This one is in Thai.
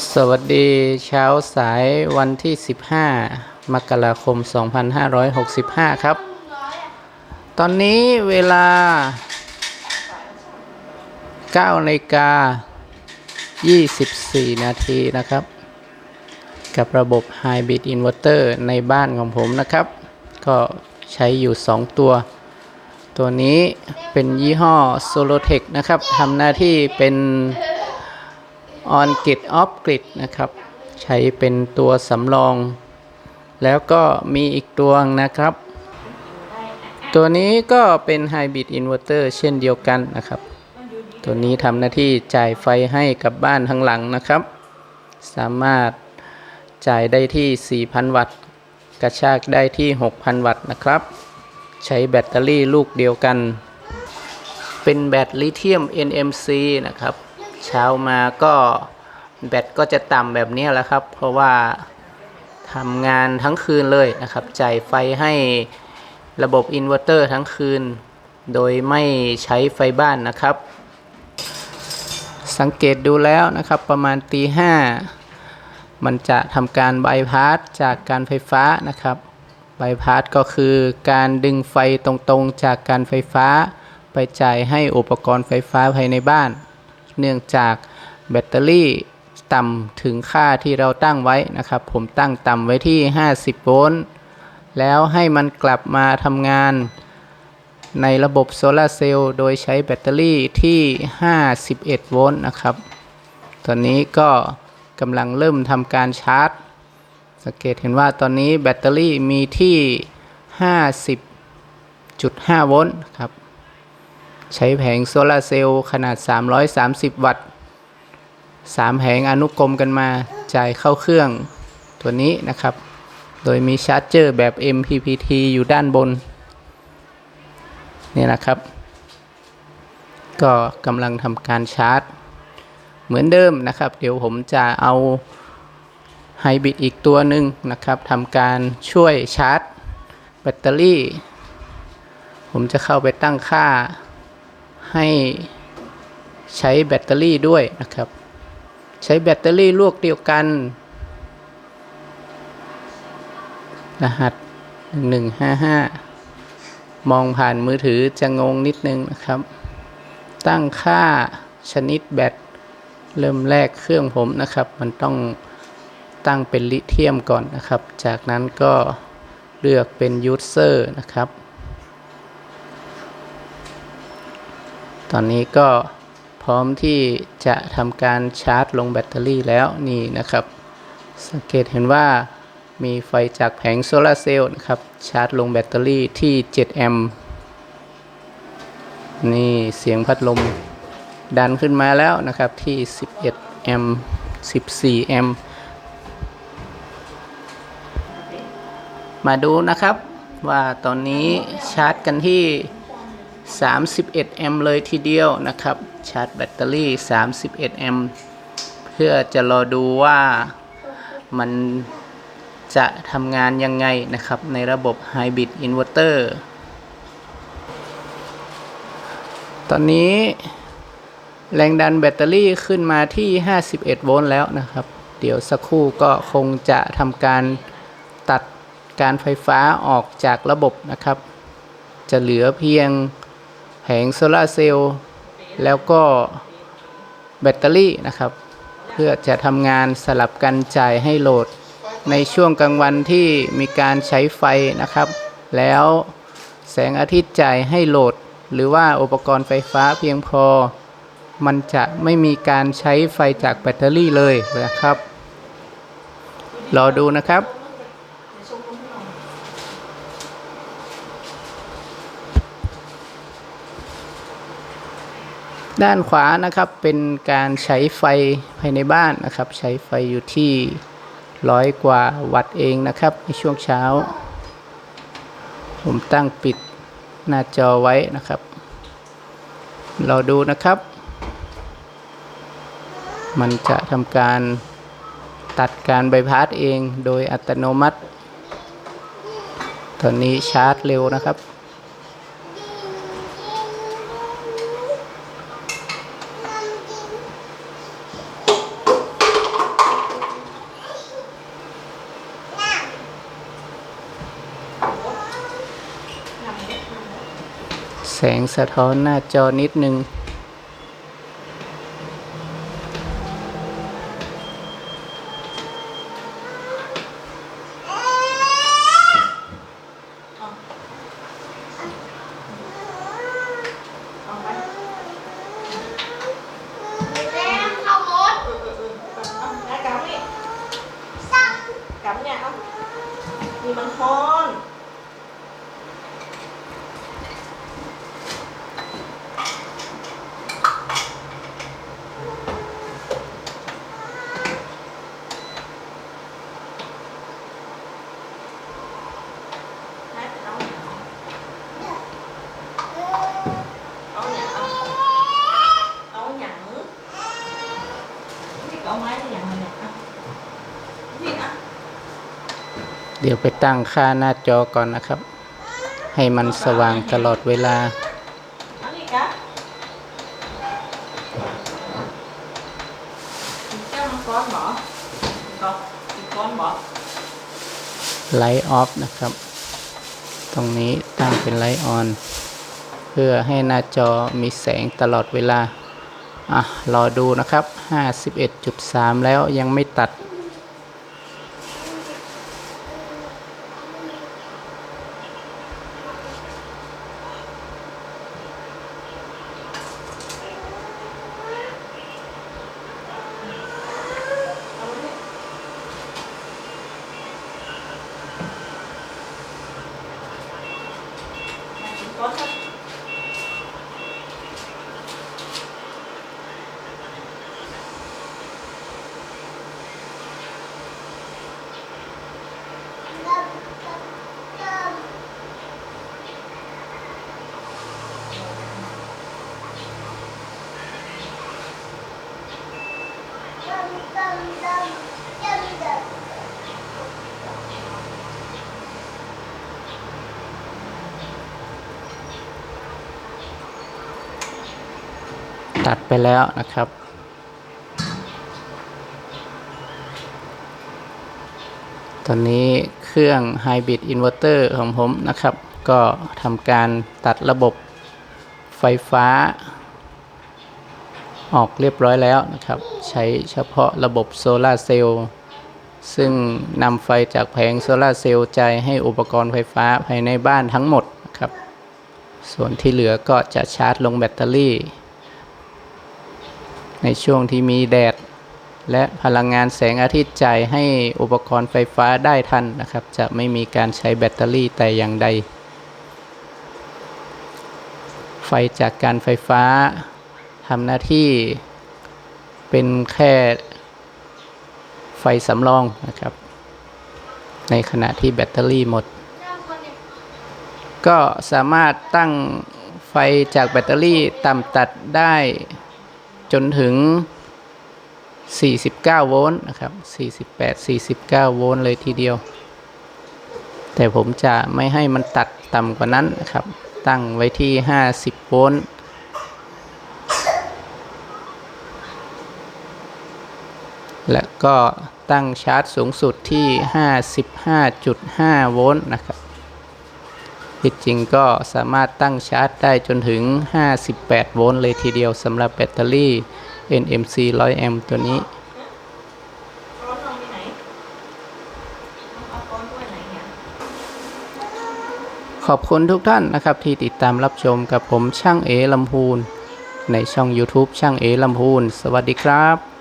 สวัสดีเช้าสายวันที่ 15 มกราคม 2565 ครับ ตอนนี้เวลา9นาฬิกา 24 นาทีนะครับ กับระบบ Hybrid Inverter ในบ้านของผมนะครับ ก็ใช้อยู่ 2 ตัว ตัวนี้เป็นยี่ห้อ Solotech นะครับทำหน้าที่เป็น on grid off grid นะครับ ใช้เป็นตัวสำรอง แล้วก็มีอีกตัวนะครับ ตัวนี้ก็เป็น Hybrid Inverter เช่นเดียวกันนะครับ ตัวนี้ทำหน้าที่จ่ายไฟให้กับบ้านทั้งหลังนะครับ สามารถจ่ายได้ที่ 4,000 วัตต์ กระชากได้ที่ 6,000 วัตต์นะครับ ใช้แบตเตอรี่ลูกเดียวกัน เป็นแบตลิเธียม NMC นะครับ เช้ามาก็แบตก็จะต่ำแบบนี้แหล้วครับ เพราะว่าทำงานทั้งคืนเลยนะครับจ่ายไฟให้ระบบอินเวอร์เตอร์ทั้งคืน โดยไม่ใช้ไฟบ้านนะครับ สังเกตดูแล้วนะครับประมาณตีห้ามันจะทำการบายพาสจากการไฟฟ้านะครับบายพาสก็คือการดึงไฟตรงๆจากการไฟฟ้า ไปจ่ายให้อุปกรณ์ไฟฟ้าภายในบ้าน เนื่องจากแบตเตอรี่ต่ำถึงค่าที่เราตั้งไว้นะครับ ผมตั้งต่ำไว้ที่ 50 โวลต์แล้วให้มันกลับมาทำงานในระบบโซลาร์เซลล์โดยใช้แบตเตอรี่ที่ 51 โวลต์นะครับ ตอนนี้ก็กำลังเริ่มทำการชาร์จ สังเกตเห็นว่าตอนนี้แบตเตอรี่มีที่ 50.5 โวลต์ครับ ใช้แผงโซลาร์เซลล์ขนาด 330 วัตต์3แผงอนุกรมกันมาจ่ายเข้าเครื่องตัวนี้นะครับ โดยมีชาร์จเจอร์แบบ MPPT อยู่ด้านบน นี่นะครับ ก็กำลังทำการชาร์จ เหมือนเดิมนะครับ เดี๋ยวผมจะเอาไฮบริดอีกตัวหนึ่งนะครับทำการช่วยชาร์จ แบตเตอรี่ ผมจะเข้าไปตั้งค่า ให้ใช้แบตเตอรี่ด้วยนะครับ ใช้แบตเตอรี่ลวกเดียวกัน รหัส 1155 มองผ่านมือถือจะงงนิดนึงนะครับ ตั้งค่าชนิดแบตเริ่มแรกเครื่องผมนะครับ มันต้องตั้งเป็นลิเธียมก่อนนะครับ จากนั้นก็เลือกเป็นยูเซอร์นะครับ ตอนนี้ก็พร้อมที่จะทำการชาร์จลงแบตเตอรี่แล้วนี่นะครับ สังเกตเห็นว่ามีไฟจากแผงโซลาร์เซลล์นะครับ ชาร์จลงแบตเตอรี่ที่7แอมป์นี่เสียงพัดลมดันขึ้นมาแล้วนะครับที่ 11 แอมป์ 14 แอมป์ มาดูนะครับว่าตอนนี้ชาร์จกันที่ 31 แอมป์เลยทีเดียวนะครับ ชาร์จแบตเตอรี่ 31 แอมป์เพื่อจะรอดูว่ามันจะทำงานยังไงนะครับ ในระบบ Hybrid Inverter ตอนนี้แรงดันแบตเตอรี่ขึ้นมาที่ 51 โวลต์แล้วนะครับ เดี๋ยวสักครู่ก็คงจะทำการตัดการไฟฟ้าออกจากระบบนะครับ จะเหลือเพียง แผงโซลาร์เซลล์แล้วก็แบตเตอรี่นะครับ เพื่อจะทำงานสลับกันจ่ายให้โหลด ในช่วงกลางวันที่มีการใช้ไฟนะครับ แล้วแสงอาทิตย์จ่ายให้โหลด หรือว่าอุปกรณ์ไฟฟ้าเพียงพอ มันจะไม่มีการใช้ไฟจากแบตเตอรี่เลยนะครับ รอดูนะครับ ด้านขวานะครับเป็นการใช้ไฟภายในบ้านนะครับ ใช้ไฟอยู่ที่ร้อยกว่าวัตต์เองนะครับในช่วงเช้า ผมตั้งปิดหน้าจอไว้นะครับ เราดูนะครับ มันจะทำการตัดการใบพัดเองโดยอัตโนมัติ ตอนนี้ชาร์จเร็วนะครับ แสงสะท้อนหน้าจอนิดนึง เอาไป แล้วเข้ารถ เออเออเออเอาแล้วกำนี่กำเนี่ยเอานี่มันฮ้อน นะเอาเอาหยังเอาเอาหยังนี่ก็เอาไม้ที่หยังมาเนี่ยเอานี่นะ เดี๋ยวไปตั้งค่าหน้าจอก่อนนะครับ ให้มันสว่างตลอดเวลาอะกินแก้วมังกรเหรอก็กินก้อนเหรอไลท์ออฟนะครับ ตรงนี้ตั้งเป็นไลท์ออน เพื่อให้หน้าจอมีแสงตลอดเวลา อะ รอดูนะครับ 51.3 แล้วยังไม่ตัด เอาไว้นี่มากินก้อนครับ ตัดไปแล้วนะครับ ตอนนี้เครื่อง Hybrid Inverter ของผมนะครับ ก็ทำการตัดระบบไฟฟ้า ออกเรียบร้อยแล้วนะครับ ใช้เฉพาะระบบโซลาเซลล์ซึ่งนำไฟจากแผงโซลาเซลล์จ่ายให้อุปกรณ์ไฟฟ้าภายในบ้านทั้งหมดนะครับ ส่วนที่เหลือก็จะชาร์จลงแบตเตอรี่ ในช่วงที่มีแดด และพลังงานแสงอาทิตย์จ่ายให้อุปกรณ์ไฟฟ้าได้ทันนะครับ จะไม่มีการใช้แบตเตอรี่แต่อย่างใด ไฟจากการไฟฟ้า ทำหน้าที่เป็นแค่ไฟสำรองนะครับ ในขณะที่แบตเตอรี่หมด ก็สามารถตั้งไฟจากแบตเตอรี่ต่ำตัดได้จนถึง 49 โวลต์นะครับ 48 49 โวลต์เลยทีเดียว แต่ผมจะไม่ให้มันตัดต่ำกว่านั้นนะครับ ตั้งไว้ที่ 50 โวลต์ และก็ตั้งชาร์จสูงสุดที่ 55.5 โวลต์นะครับที่จริงก็สามารถตั้งชาร์จได้จนถึง 58 โวลต์เลยทีเดียวสำหรับแบตเตอรี่ NMC 100 แอมป์ตัวนี้ ขอบคุณทุกท่านนะครับที่ติดตามรับชมกับผมช่างเอลำพูน ในช่อง YouTube ช่างเอลำพูน สวัสดีครับ